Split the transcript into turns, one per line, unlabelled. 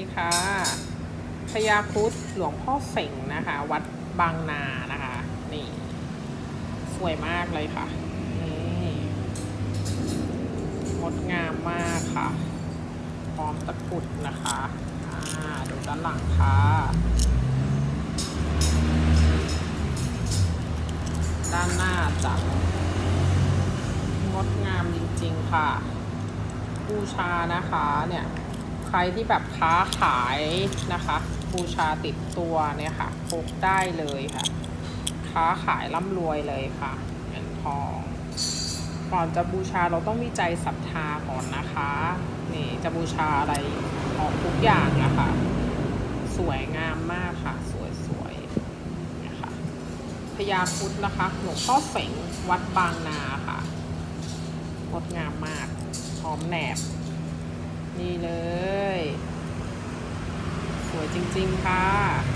ดีค่ะพญาครุดหลวงพ่อเสงนะคะ วัดบางนานะคะ นี่ สวยมากเลยค่ะนี่งดงามมากค่ะพร้อมตะกุดนะคะอ่าดูด้านหลังค่ะ ด้านหน้าจะงดงามจริงๆค่ะบูชานะคะเนี่ย ใครที่แบบค้าขายนะคะ บูชาติดตัวเนี่ยค่ะพกได้เลยค่ะ ค้าขายร่ำรวยเลยค่ะเงินทอง ก่อนจะบูชาเราต้องมีใจศรัทธาก่อนนะคะ นี่จะบูชาอะไรออกทุกอย่างนะคะสวยงามมากค่ะ สวยสวยๆนะคะพญาครุดนะคะหลวงพ่อเสงวัดบางนาค่ะงดงามมากพร้อมแหนบนี่เลย วยจริง ๆ ค่ะ